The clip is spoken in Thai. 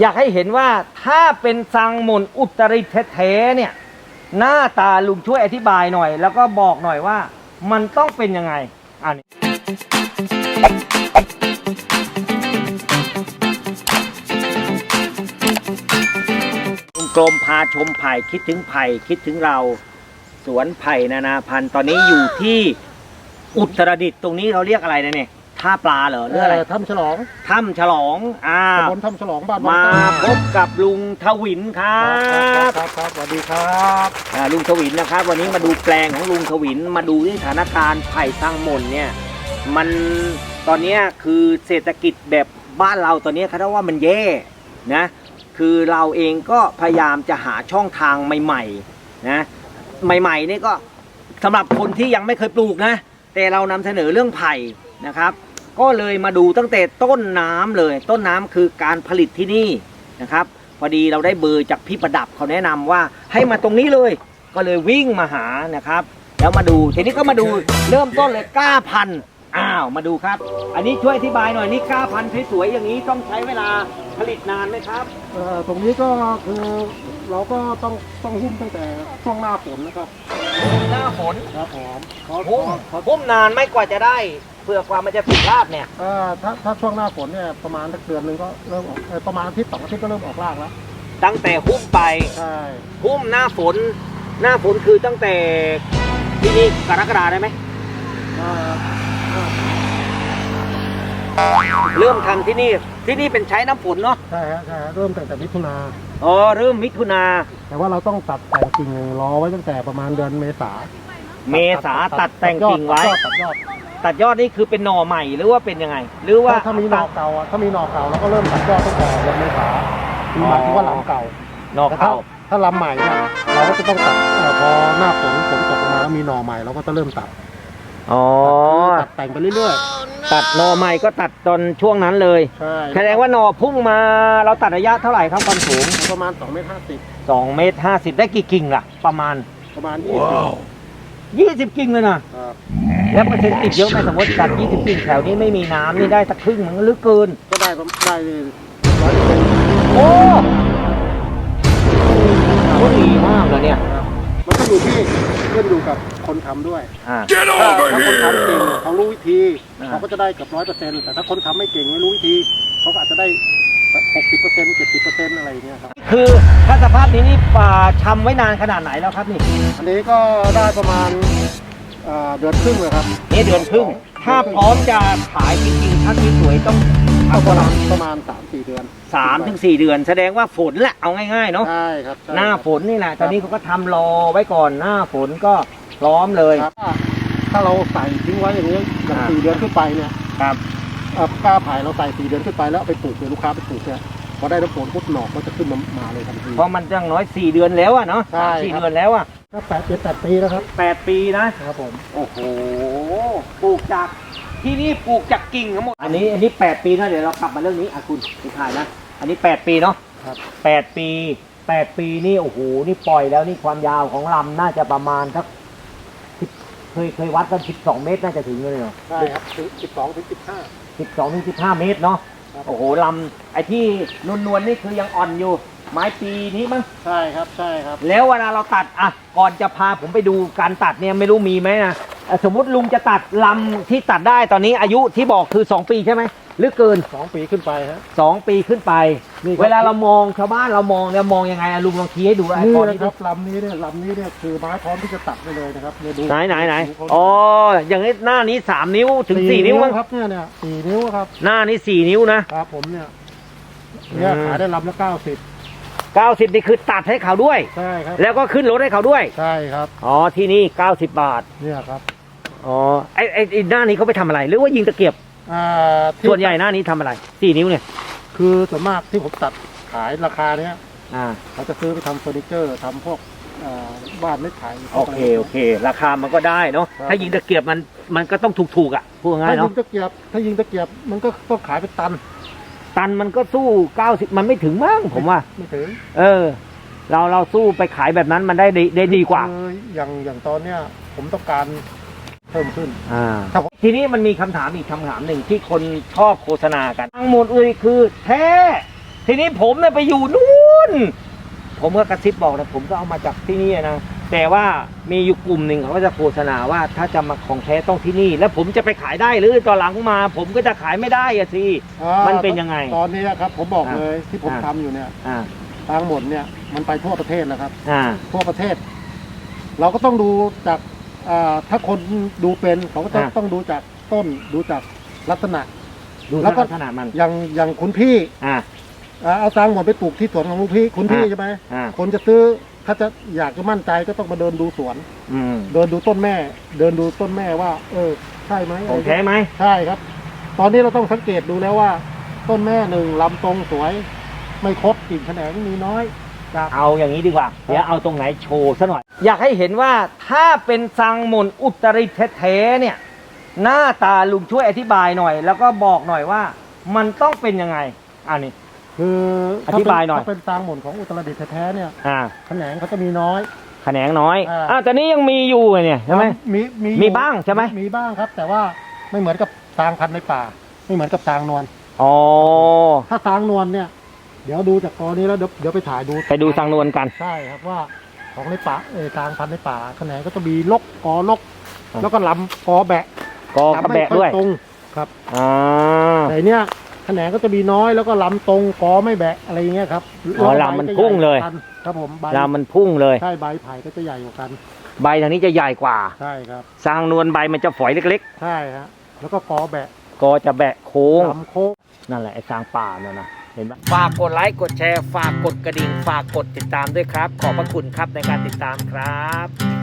อยากให้เห็นว่าถ้าเป็นซังมนอุตริแท้ๆเนี่ย หน้าตาลุงช่วยอธิบายหน่อย แล้วก็บอกหน่อยว่ามันต้องเป็นยังไงอันนี้ลุงกลมพาชมไผ่คิดถึงไผ่คิดถึงเราสวนไผ่นานาพันธุ์ตอนนี้อยู่ที่อุตรดิตถ์ตรงนี้เขาเรียกอะไรนะเนี่ย ท่าปลาเหรอหรืออะไรทำฉลองถ้ำฉลองอ่าตำบลทำฉลองบ้านมาบางพบกับลุงทวินครัครับบครับครับสวัสดีครับอ่าลุงทวินนะครับ วันนี้มาดูแปลงของลุงทวินมาดูที่สถานการณ์ไผ่สร้างมนเนี่ยมันตอนเนี้ยคือเศรษฐกิจแบบบ้านเราตอนเนี้ยเขาเรียกว่ามันแย่นะคือเราเองก็พยายามจะหาช่องทางใหม่ๆนะใหม่ๆนี่ก็สำหรับคนที่ยังไม่เคยปลูกนะ แต่เรานำเสนอเรื่องไผ่นะครับ ก็เลยมาดูตั้งแต่ต้นน้ำเลย ต้นน้ำคือการผลิตที่นี่นะครับ พอดีเราได้เบอร์จากพี่ประดับเขาแนะนำว่าให้มาตรงนี้เลย ก็เลยวิ่งมาหานะครับ แล้วมาดูทีนี้ก็มาดูเริ่มต้นเลยก้าพันธุ์ อ้าวมาดูครับ อันนี้ช่วยอธิบายหน่อยนี่ก้าพันธุ์สวยๆอย่างนี้ต้องใช้เวลาผลิตนานไหมครับ เอ่อตรงนี้ก็คือเราก็ต้องต้องหุ้มตั้งแต่ช่วงหน้าฝนนะครับหน้าฝนครับผมเพราะพุ่มเพราะพุ่มนานไม่กว่าจะได้เพื่อกว่ามันจะติดรากเนี่ย เอ่อถ้าถ้าช่วงหน้าฝนเนี่ยประมาณสักเดือนหนึงก็เริ่มออกเอ่อประมาณอาทิตย์สองอาทิตย์ก็เริ่มออกรากแล้วตั้งแต่หุ้มไป ใช่หุ้มหน้าฝน หน้าฝนคือตั้งแต่ที่นี่กรกฎาได้ไหมเอ่อ เริ่มทำที่นี่ที่นี่เป็นใช้น้ำฝนเนาะใช่ฮะใช่ฮะเริ่มตั้งแต่มิถุนา อ๋อเริ่มมิถุนาแต่ว่าเราต้องตัดแต่งกิ่งรอไว้ตั้งแต่ประมาณเดือนเมษาเมษาตัดแต่งกิ่งไว้ ตัดยอดตัดยอดนี่คือเป็นหน่อใหม่หรือว่าเป็นยังไง หรือตัดยอว่าดถ้าถ้ามีหน่อเก่าอะถ้ามีหน่อเก่าเราก็เริ่มตัดยอดตั้งแต่เดือนเมษาคือหมายถึงว่าลำเก่าหน่อแต่ถ้าเข้าถ้าลำใหม่เนี่ยเราก็จะต้องตัดเอ่อพอหน้าฝนฝนตกลงมาแล้วมีหน่อใหม่เราก็จะเริ่มตัด อ๋อ ตัดแต่งไปเรื่อยตัดหน่อใหม่ก็ตัดตอนช่วงนั้นเลยๆ ใช่แสดงว่าหน่อพุ่งมาเราตัดระยะเท่าไหร่ครับความสูงประมาณ2เมตรห้าสิบ2เมตร50 ได้กี่กิ่งล่ะ ประมาณ ประมาณยี่สิบ20 กิ่งเลยนะ ครับแล้วเปอร์เซ็นต์ติดเยอะไหมสมมติตัด20 กิ่งแถวนี้ไม่มีน้ำนี่ได้สักครึ่งมันก็ลึกเกิน ก็ได้ประมาณได้ร้อยเปอร์เซ็นต์โอ้โหดีมากเลยเนี่ย ขึ้นอยู่กับคนทำด้วย อ่าถ้าถ้าคนทำเก่งเขารู้วิธีอ่า เขาก็จะได้เกือบร้อยเปอร์เซ็นต์แต่ถ้าคนทำไม่เก่งไม่รู้วิธีเขาก็อาจจะได้หกสิบเปอร์เซ็นต์เจ็ดสิบเปอร์เซ็นต์อะไรอย่างเงี้ยครับ คือถ้าสภาพนี้นี่ป่าชำไว้นานขนาดไหนแล้วครับนี่อันนี้ก็ได้ประมาณเอ่อเดือนครึ่งเลยครับนี่เดือนครึ่ง ถ้าพร้อมจะขายจริงๆถ้าสวยๆต้อง เอาทำปประระมามาณณประมาณสามสี่เดือนสามถึงสี่เดือน แสดงว่าฝนแหละเอาง่ายๆเนาะใช่ครับใช่หน้าครับฝนนี่แหละตอนนี้เขาก็ทำรอไว้ก่อนหน้าฝนก็พร้อมเลย ครับถ้าเราใส่ทิ้งไว้อย่างนี้อย่างอ่า สี่เดือนขึ้นไปเนี่ยครับ เอ่อกล้าไผ่เราใส่สี่เดือนขึ้นไปแล้วเอาไปปลูกเนี่ยลูกค้าไปปลูกเนี่ยพอได้น้ำฝนปุ๊บหนอกก็จะขึ้นมามาเลยทันที เพราะมันจังน้อยสี่เดือนแล้วอะเนาะใช่สี่ครับเดือนแล้วอะก็แปดเจ็ดแปดปีแล้วครับแปดปีนะ ครับผม โอ้โห ปลูกจาก ที่นี่ปลูกจากกิ่งทั้งหมด อันนี้อันนี้แปดปีนะเดี๋ยวเรากลับมาเรื่องนี้อะคุณไปถ่ายนะ อันนี้แปดปีเนาะครับแปดปีแปดปีนี่โอ้โหนี่ปล่อยแล้วนี่ความยาวของลำน่าจะประมาณสัก10เคยเคยวัดกันสิบสองเมตรน่าจะถึงเลยเนาะใช่ครับถึงสิบสองถึงสิบห้าสิบสองถึงสิบห้าเมตรเนาะครับโอ้โหลำไอ้ที่นวลนวลๆนี่คือยังอ่อนอยู่ ไม้ปีนี้มั้งใช่ครับใช่ครับ แล้วเวลาเราตัดอะก่อนจะพาผมไปดูการตัดเนี่ยไม่รู้มีไหมนะ อะสมมุติลุงจะตัดลำที่ตัดได้ตอนนี้อายุที่บอกคือ 2 ปีใช่ไหมหรือเกิน สองปีขึ้นไปฮะ 2 ปีขึ้นไป นี่ครับ เวลาเรามองชาวบ้านเรามองเนี่ยมองยังไงอะลุงลองชี้ให้ดูไอ้นี่ก้อนนะนี้คดูรับลำนี้เนี่ยลำนี้เนี่ยคือไม้พร้อมที่จะตัดได้เลยนะครับเนี่ยดูไหนไหนไหนดูเขาอ๋ออย่างนี้หน้านี้ 3 นิ้วถึง 4 นิ้วมั้งครับเนี่ยเนี่ยสี่นิ้วครับหน้านี้ 4 นิ้วนะ ครับผมเนี่ยเนี่ยอืม ขายได้ลำละเก้าสิบ90 นี่คือตัดให้เขาด้วย ใช่ครับแล้วก็ขึ้นรถให้เขาด้วย ใช่ครับอ๋อที่นี่ 90 บาท เนี่ยครับ อ๋อไอ้ไอ้ไอ้หน้านี้เขาไปทำอะไร หรือว่ายิงตะเกียบ อ่าที่ส่วนใหญ่หน้านี้ทำอะไรสี่นิ้วเนี่ย คือส่วนมากที่ผมตัดขายราคาเนี้ยอ่า เขาจะซื้อไปทำเฟอร์นิเจอร์ทำพวกเอ่อบ้านไม้ไผ่พโอวกะไรเค โอเค ราคามันก็ได้เนาะ ครับถ้ถ้ายิงตะเกียบมัน มันก็ต้องถูกๆอะ พูดง่าถ้ายยิเนาะ งตะเกียบ ถ้ายิงตะเกียบมันก็ต้องขายเป็นตันตันมันก็สู้ 90 มันไม่ถึงมั้งผมว่า ไม่ถึงเออ เราเราสู้ไปขายแบบนั้นมันได้ดีได้ดีกว่า คืออย่างอย่างตอนเนี้ยผมต้องการ เพิ่มขึ้น อ่า ครับผมทีนี้มันมีคำถามอีกคำถามหนึ่งที่คนชอบโฆษณากันทั้งหมดเลยคือแท้แทีนี้ผมเนี่ยไปอยู่นู่น ผมก็กระซิบบอกนะผมก็เอามาจากที่นี่นะ แต่ว่ามีอยู่กลุ่มหนึ่งเขาก็จะโฆษณาว่าถ้าจะมาของแท้ต้องที่นี่ แล้วผมจะไปขายได้หรือตอนหลังมา ผมก็จะขายไม่ได้อะสิ อ่ามันเป็นยังไงตอนนี้ครับ ผมบอกอ่าเลยที่ผมอ่า ทำอยู่เนี่ยอ่าทางหมดเนี่ยมันไปทั่วประเทศแล้วครับ อ่า ทั่วประเทศ เราก็ต้องดูจาก อ่าถ้าคนดูเป็นเขาก็ต้องอ่าต้องดูจากต้นดูจากลักษณะ ดูแล้วก็ขนาดมัน อย่างอย่างคุณพี่อ่า อ่าเอาตังหมดไปปลูกที่สวนของคุณพี่คุณพี่อ่าใช่ไหมอ่า คนจะซื้อถ้าจะอยากจะมั่นใจก็ต้องมาเดินดูสวน อืมเดินดูต้นแม่ เดินดูต้นแม่ว่า เออ ใช่ไหมของแท้ไหม ใช่ครับ ตอนนี้เราต้องสังเกตดูแล้วว่า ต้นแม่หนึ่งลำตรงสวย ไม่คดกิ่งแขนงมีน้อย จากเอาอย่างนี้ดีกว่า เดี๋ยวเอาตรงไหนโชว์ซะหน่อย อยากให้เห็นว่าถ้าเป็นซังหมนอุตริแท้ๆเนี่ย หน้าตาลุงช่วยอธิบายหน่อย แล้วก็บอกหน่อยว่า มันต้องเป็นยังไงอันนี้ คืออธิบายหน่อย ถ้าเป็นตางหม่นของอุตรดิตถ์แท้ๆเนี่ยอ่าแขนงเขาจะมีน้อย แขนงน้อยอ่า อ่าแต่นี้ยังมีอยู่ไงเนี่ยใช่ไหม มีมีมีบ้างใช่ไหม มีบ้างครับ แต่ว่าไม่เหมือนกับตางพันธุ์ในป่า ไม่เหมือนกับตางนวลอ๋อ ถ้าตางนวลเนี่ย เดี๋ยวดูจากกอนี้แล้วเดี๋ยวเดี๋ยวไปถ่ายดูไปดูสังนวลกัน ใช่ครับว่าของในป่าเออตางพันธุ์ในป่าแขนงก็จะมีลกกอลกอ่าแล้วก็ลำกอแบะกอกระแบะด้วยลำไม่ค่อตรงครับอ่าแต่เนี้ยแขนงก็จะมีน้อยแล้วก็ลำตรงกอไม่แบะอะไรอย่างเงี้ยครับอ๋อแวใบลำมันก็ใหญ่พุ่งเลยกว่ากันครับผมใบลามันพุ่งเลย ใช่ใบไผ่ก็จะใหญ่กว่ากัน ใบทางนี้จะใหญ่กว่าใช่ครับสร้างนวลใบมันจะฝอยเล็กใช่ฮะแล้วก็กอแบะๆก็จะแบะโค้งลำโค้งนั่นแหละไอ้สร้างป่าเนี่ยนะ เห็นไหมฝากกดไลค์กดแชร์ ฝากกดกระดิ่ง ฝากกดติดตามด้วยครับ ขอบพระคุณครับในการติดตามครับ